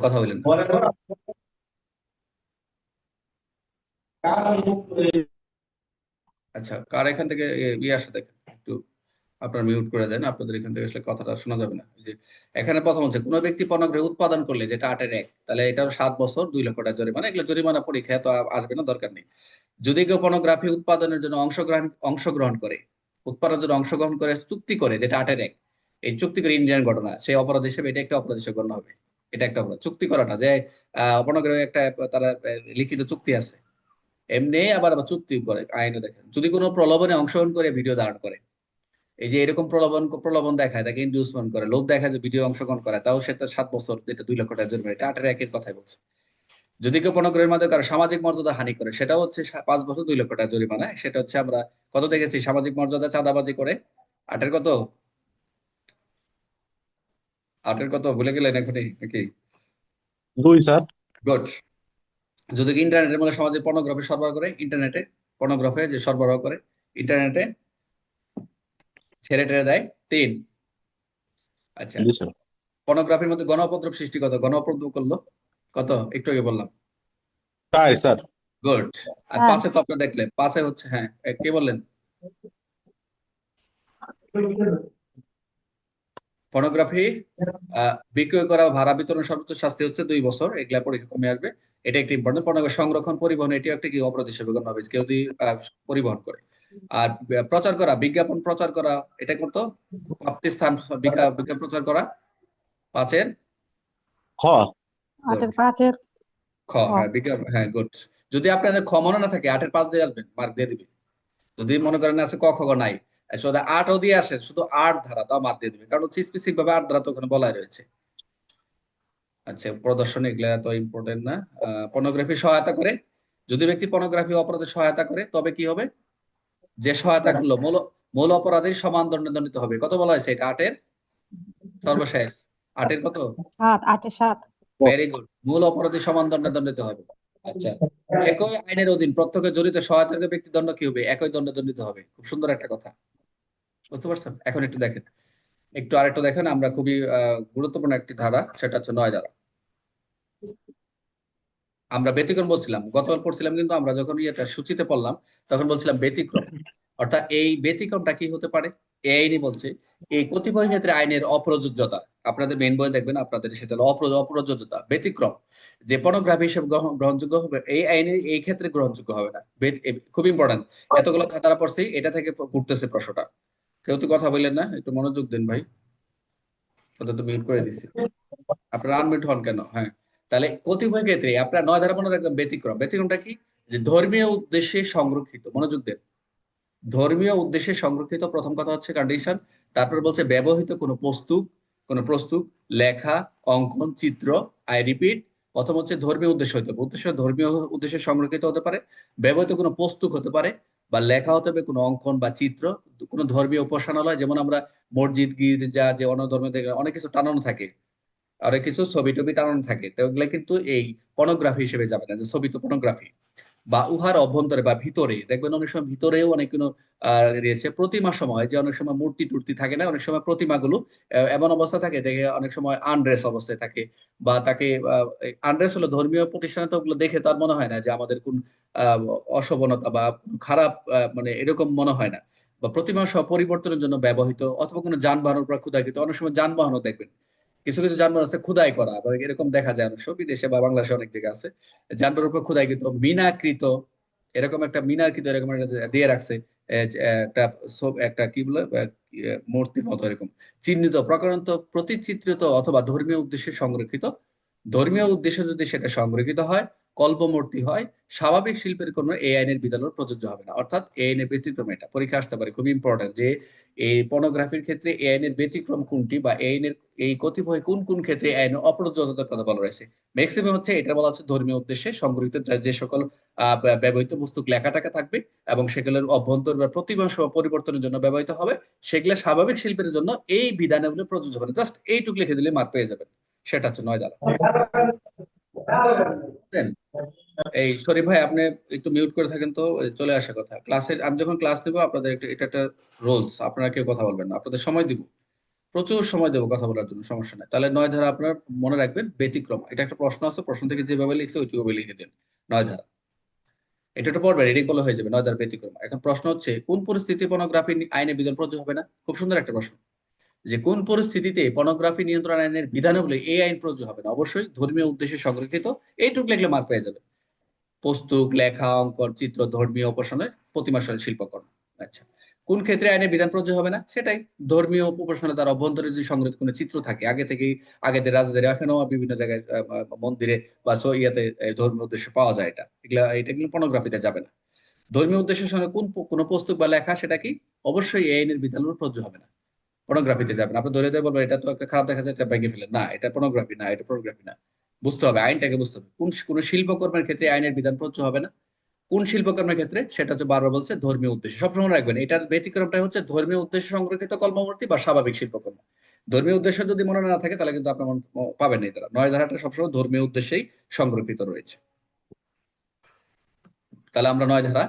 কথা বলেন। আচ্ছা কার এখান থেকে ইয়ে আসে দেখেন, একটু আপনার মিউট করে দেন, আপনাদের এখান থেকে আসলে কথাটা শোনা যাবে না। যে এখানে প্রথম হচ্ছে, কোনো ব্যক্তি পণ্যগ্রহ উৎপাদন করলে যেটা আটের এক, তাহলে এটার সাত বছর, দুই লক্ষ টাকা জরিমানা, এগুলো জরিমানা পরীক্ষা তো আসবে না, দরকার নেই। যদি কেউ পর্নোগ্রাফি উৎপাদনের জন্য অংশগ্রহণ অংশগ্রহণ করে, উৎপাদনের জন্য অংশগ্রহণ করে, চুক্তি করে যেটা আটের এক, এই চুক্তি করে ইন্ডিয়ান ঘটনা, সেই অপরাধ হিসেবে এটা একটা অপরাধ হিসেবে গণ্য হবে। এটা একটা অপরাধ। চুক্তি করাটা যে আহ পর্নোগ্রাফি একটা, তারা লিখিত চুক্তি আছে। এমনি আবার আবার চুক্তি করে, আইনে দেখেন। যদি কোনো প্রলোভনে অংশগ্রহণ করে, ভিডিও ধারণ করে। এই যে এরকম প্রলোভন প্রলোভন দেখায়, তাকে ইন্ডিউসমেন্ট করে, লোভ দেখায় যে ভিডিও অংশগ্রহণ করে, তাও সেটা সাত বছর যেটা দুই লক্ষ টাকা জরিমানা, এটা আটের একের কথাই বলছে। যদি কেউ পর্নোগ্রাফির মাধ্যমে কারও সামাজিক মর্যাদা হানি করে, সেটাও হচ্ছে পাঁচ বছর দুই লক্ষ টাকা জরিমানা। সেটা হচ্ছে আমরা কত দেখেছি? সামাজিক মর্যাদা চাঁদাবাজি করে। আটের কত? আটের কত ভুলে গেলেন এখনই নাকি? দুই স্যার। গুড যদি ইন্টারনেটের মধ্যে সমাজে পর্নোগ্রাফি সরবরাহ করে ইন্টারনেটে পর্নোগ্রাফি যে সরবরাহ করে ইন্টারনেটে ছেড়ে টেড়ে দেয় তিন। আচ্ছা। জি পর্নোগ্রাফির মধ্যে গণউপদ্রব সৃষ্টি কত? গণউপদ্রব করল? কত? একটু আগে বললাম। তাই স্যার। গুড আর হ্যাঁ। পাঁচে তো আপনি দেখলেন। পাঁচে হচ্ছে হ্যাঁ কে বললেন? পর্নোগ্রাফি বিক্রয় করা ভাড়া বিতরণ সর্বোচ্চ শাস্তি হচ্ছে দুই বছর। এগুলা পরীক্ষা কমে আসবে। এটা একটি ইম্পর্টেন্ট পর্নোগ্রাফি সংরক্ষণ পরিবহন। এটিও একটা কি অপরাধ হিসেবে গণ্য হবে? কেউ যদি পরিবহন করে। আর প্রচার করা বিজ্ঞাপন প্রচার করা এটা করতো? প্রাপ্তি স্থান বিজ্ঞাপন প্রচার করা। পাঁচের? আটের পাঁচের খ হ্যাঁ বিজ্ঞাপন হ্যাঁ গুড যদি আপনাদের খ মনে না থাকে আটের পাঁচ দিয়ে আসবেন মার্ক দিয়ে দিবে যদি মনে করেন আছে ক খ গ শুধু আটও দিয়ে আসে শুধু আট ধারা তাও মার্ক দিয়ে দিবে কারণ হচ্ছে স্পেসিফিক ভাবে আট ধারা তো ওখানে বলাই রয়েছে। আচ্ছা প্রদর্শন এগুলা তো ইম্পর্টেন্ট না। পর্নোগ্রাফি সহায়তা করে। যদি ব্যক্তি পর্নোগ্রাফি অপরাধে সহায়তা করে তবে কি হবে? যে সহায়তা করল মূল মূল অপরাধের সমান দণ্ডে দণ্ডিত হবে। কত বলা হয়েছে এটা? আটের? সর্বশেষ। আটের কত? আটের সাত। ভেরি গুড মূল অপরাধী সমান দণ্ডে দণ্ডিত হবে। আচ্ছা একই আইনের অধীন প্রত্যেকে জড়িত সহায়তার ব্যক্তি দণ্ড কি হবে? একই দণ্ডে দণ্ডিত হবে। খুব সুন্দর একটা কথা। বুঝতে পারছেন? এখন একটু দেখেন। একটু আরেকটু দেখেন, আমরা খুবই গুরুত্বপূর্ণ একটি ধারা, সেটা হচ্ছে নয় ধারা। আমরা ব্যতিক্রম বলছিলাম, গতকাল পড়ছিলাম কিন্তু আমরা যখন ইয়েটা সূচিতে পড়লাম, তখন বলছিলাম ব্যতিক্রম। অর্থাৎ এই ব্যতিক্রমটা কি হতে পারে? এই আইনই বলছে, এই কতিপয় ক্ষেত্রে আইনের অপ্রযোজ্যতা, আপনাদের মেন বই দেখবেন, আপনাদের সেটা অপ্রযোজ্যতা, ব্যতিক্রম। যে পর্নোগ্রাফি হিসেবে গ্রহণযোগ্য হবে, এই আইনে এই ক্ষেত্রে গ্রহণযোগ্য হবে না। খুব ইম্পর্টেন্ট এতগুলো ধারা পড়ছি, এটা থেকে ঘুরতেছে প্রশ্নটা। কেউ তো কথা বললেন না, একটু মনোযোগ দিন ভাই। ওটা তো মিউট করে দিচ্ছি। আপনারা আনমিউট হন কেন? হ্যাঁ। তাহলে কতিপয় ক্ষেত্রে আপনার নয় ধারা মনে ব্যতিক্রম। ব্যতিক্রমটা কি? যে ধর্মীয় উদ্দেশ্যে সংরক্ষিত। মনোযোগ দেন। ধর্মীয় উদ্দেশ্যে সংরক্ষিত প্রথম কথা হচ্ছে কন্ডিশন তারপর বলছে ব্যবহৃত কোনো প্রস্তুক কোনো প্রস্তুক লেখা, অঙ্কন, চিত্র আই রিপিট প্রথম হচ্ছে ধর্মীয় উদ্দেশ্য হতে উদ্দেশ্য ধর্মীয় উদ্দেশ্যে সংরক্ষিত হতে পারে। ব্যবহৃত কোনো পুস্তক হতে পারে। বা লেখা হতে হবে কোনো অঙ্কন বা চিত্র, কোনো ধর্মীয় উপাসনালয়, যেমন আমরা মসজিদ, গির্জা, যে অন্য ধর্মে অনেক কিছু টানানো থাকে। অনেক কিছু ছবি টবি টানানো থাকে। তো ওগুলো কিন্তু এই পর্নোগ্রাফি হিসেবে যাবে না, যে ছবি তো পর্নোগ্রাফি বা উহার অভ্যন্তরে বা ভিতরে, দেখবেন অনেক সময় ভিতরেও অনেক কোনো রয়েছে। প্রতিমা সময়, যে অনেক সময় মূর্তি টুর্তি থাকে না, অনেক সময় প্রতিমাগুলো এমন অবস্থা থাকে দেখে অনেক সময় আনড্রেস অবস্থায় থাকে বা তাকে আনড্রেস হলো ধর্মীয় প্রতিষ্ঠানে তো ওগুলো দেখে তার মনে হয় না যে আমাদের কোন অশোভনতা বা খারাপ মানে এরকম মনে হয় না। বা প্রতিমা পরিবর্তনের জন্য ব্যবহৃত অথবা কোনো যানবাহনের উপর ক্ষুদাকৃত অনেক সময় যানবাহনও দেখবেন। কিছু কিছু যানবাহন আছে খুদাই করা বা এরকম দেখা যায় অনেক বিদেশে বা বাংলাদেশে অনেক জায়গায় আছে। যানবাহনের উপর খুদাইকৃত মিনাকৃত, এরকম একটা মিনারকৃত এরকম দিয়ে রাখছে একটা একটা কি বলে মূর্তির মতো এরকম। চিহ্নিত, প্রকারান্ত, প্রতিচিত্রিত অথবা ধর্মীয় উদ্দেশ্যে সংরক্ষিত। ধর্মীয় উদ্দেশ্যে যদি সেটা সংরক্ষিত হয়, কল্পমূর্তি হয়, স্বাভাবিক শিল্পের কোনো এই আইনের বিধান প্রযোজ্য হবে না। অর্থাৎ এই আইনের ব্যতিক্রম এটা। পরীক্ষা আসতে পারে, খুব ইম্পর্টেন্ট যে এই পর্নোগ্রাফির ক্ষেত্রে এই আইনের ব্যতিক্রম কোনটি বা এই আইনের এই কতিপয় কোন কোন ক্ষেত্রে এই আইনের অপ্রযোজ্যতার কথা বলা রয়েছে ম্যাক্সিমাম হচ্ছে এটা বলা হচ্ছে ধর্মীয় উদ্দেশ্যে সংগঠিত যা- সকল আহ, ব্যবহৃত পুস্তক লেখা টাকা থাকবে এবং সেগুলোর অভ্যন্তর বা প্রতিমা পরিবর্তনের জন্য ব্যবহৃত হবে। সেগুলো স্বাভাবিক শিল্পের জন্য এই বিধানাগুলো প্রযোজ্য হবে জাস্ট এইটুকু লিখে দিলে মার্ক পেয়ে যাবেন। সেটা হচ্ছে নয় দ্বারা? এই শরীফ ভাই, আপনি একটু মিউট করে থাকেন তো চলে আসা কথা। ক্লাসে আমি যখন ক্লাস দেবো, আপনাদের একটা- এটা একটা রোলস আপনারা কেউ কথা বলবেন না। আপনাদের সময় দিব। প্রচুর সময় দেবো কথা বলার জন্য, সমস্যা নাই। তাহলে নয় ধারা আপনার মনে রাখবেন, ব্যতিক্রম। এটা একটা প্রশ্ন আছে, প্রশ্ন থেকে যেভাবে লিখছে ওইভাবে লিখে দিন। নয় ধারা। এটা একটা পড়বে রিডিং করলে হয়ে যাবে, নয় ধারা ব্যতিক্রম। এখন প্রশ্ন হচ্ছে, কোন পরিস্থিতি পর্নোগ্রাফি আইনে বিধান প্রযোজ্য হবে না? খুব সুন্দর একটা প্রশ্ন। যে কোন পরিস্থিতিতে পর্নোগ্রাফি নিয়ন্ত্রণ আইনের বিধানাবলী এই আইন প্রযোজ্য হবে না? অবশ্যই ধর্মীয় উদ্দেশ্যে সংরক্ষিত। এইটুকু লিখলে মার্ক পেয়ে যাবে। পুস্তক, লেখা, অঙ্কন, চিত্র, ধর্মীয় উপাসনায় প্রতিমাশালী শিল্পকর্ম। আচ্ছা কোন ক্ষেত্রে আইনের বিধান প্রযোজ্য হবে না? সেটাই। ধর্মীয় উপাসনা তার অভ্যন্তরে যদি সংগঠিত কোনো চিত্র থাকে, আগে থেকেই আগেদের রাজাদের এখনও বিভিন্ন জায়গায় মন্দিরে বা ইয়াতে ধর্মীয় উদ্দেশ্যে পাওয়া যায় এটা। এগুলা, এটা কিন্তু পর্নোগ্রাফিতে যাবে না। ধর্মীয় উদ্দেশ্যের সঙ্গে কোন, কোনো পুস্তক বা লেখা, সেটা কি? অবশ্যই এই আইনের বিধান প্রযোজ্য হবে না। পর্নোগ্রাফিতে যাবে না আপনি ধরে দিয়ে বলবেন, এটা তো একটা খারাপ দেখা যায় এটা ভেঙে ফেলে না, এটা পর্নোগ্রাফি না, এটা পর্নোগ্রাফি না। বুঝতে হবে, আইনটাকে বুঝতে হবে। কোন কোন শিল্পকর্মের ক্ষেত্রে আইনের বিধান প্রযোজ্য হবে না। কোন শিল্পকর্মের ক্ষেত্রে? সেটা হচ্ছে বারবার বলছে, ধর্মীয় উদ্দেশ্য। সবসময় রাখবেন, এটার ব্যতিক্রমটা হচ্ছে ধর্মীয় উদ্দেশ্যে সংরক্ষিত কর্মমূর্তি বা স্বাভাবিক শিল্পকর্ম। ধর্মীয় উদ্দেশ্য যদি মনে না থাকে, তাহলে কিন্তু আপনার পাবেন না তারা নয় ধারাটা সবসময় ধর্মীয় উদ্দেশ্যেই সংরক্ষিত রয়েছে। তাহলে আমরা নয় ধারা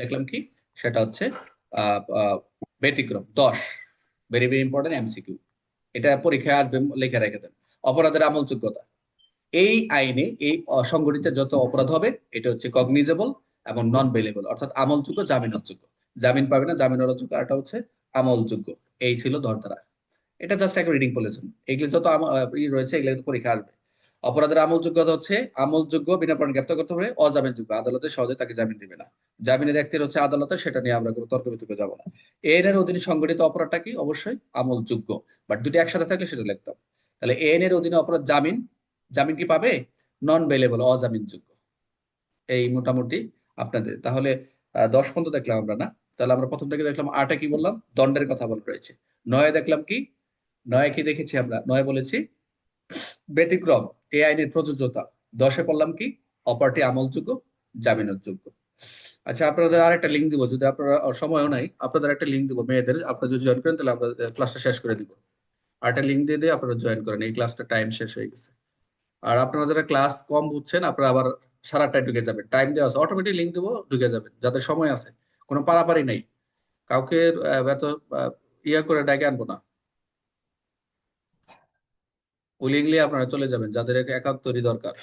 দেখলাম কি? সেটা হচ্ছে ব্যতিক্রম, দশ। ভেরি ভেরি ইম্পর্টেন্ট এমসিকিউ এটা পরীক্ষায় আসবে লেখা রেখে দেন। অপরাধের আমলযোগ্যতা এই আইনে এই অসংগঠিত যত অপরাধ হবে, এটা হচ্ছে কগনিজেবল এবং নন বেলেবল অর্থাৎ আমলযোগ্য জামিন অযোগ্য জামিন পাবে না, জামিন অযোগ্য আর হচ্ছে আমলযোগ্য। এই ছিল ধরতারা। এটা জাস্ট একটা রিডিং বলেছেন এগুলো যত রয়েছে, এগুলো পরীক্ষা আসবে। অপরাধের আমলযোগ্যতা হচ্ছে আমলযোগ্য বিনা পরণ গ্রেপ্তার করতে হবে অজামিনযোগ্য আদালতে সহজে তাকে জামিন দিবে না। জামিনের একটির হচ্ছে আদালতে, সেটা নিয়ে আমরা কোনো তর্ক বিতর্কে যাব না। এর এর অধীনে সংগঠিত অপরাধটা কি? অবশ্যই আমলযোগ্য বাট দুটি একসাথে থাকলে সেটা লিখতাম তাহলে এন এর অধীনে অপরাধ জামিন জামিন কি পাবে? নন বেলেবল অজামিনযোগ্য এই মোটামুটি আপনাদের। তাহলে দশ পর্যন্ত দেখলাম আমরা না? তাহলে আমরা প্রথম থেকে দেখলাম আটে কি বললাম? দণ্ডের কথা বলা রয়েছে। নয়ে দেখলাম কি? নয়ে কি দেখেছি আমরা? নয়ে বলেছি ব্যতিক্রম। এই আইনের প্রযোজ্যতা। দশে পড়লাম কি? অপারটি আমলযোগ্য জামিনযোগ্য আচ্ছা আপনাদের আরেকটা লিঙ্ক দিব, যদি আপনারা সময়ও নাই, আপনাদের একটা লিঙ্ক দিব, মেয়েদের, আপনারা যদি জয়েন করেন, তাহলে আমরা ক্লাসটা শেষ করে দিব। আর একটা লিঙ্ক দিয়ে দিয়ে আপনারা জয়েন করেন, এই ক্লাসটা টাইম শেষ হয়ে গেছে। আর আপনারা যারা ক্লাস কম বুঝছেন, আপনারা আবার সারাটাই ঢুকে যাবেন। টাইম দেওয়া আছে অটোমেটিক লিঙ্ক দেবো, ঢুকে যাবেন যাদের সময় আছে। কোনো পারাপারি নাই। কাউকে এত ইয়া করে ডাকে আনব না। উইলিংলি আপনারা চলে যাবেন যাদের একাত্তরই দরকার।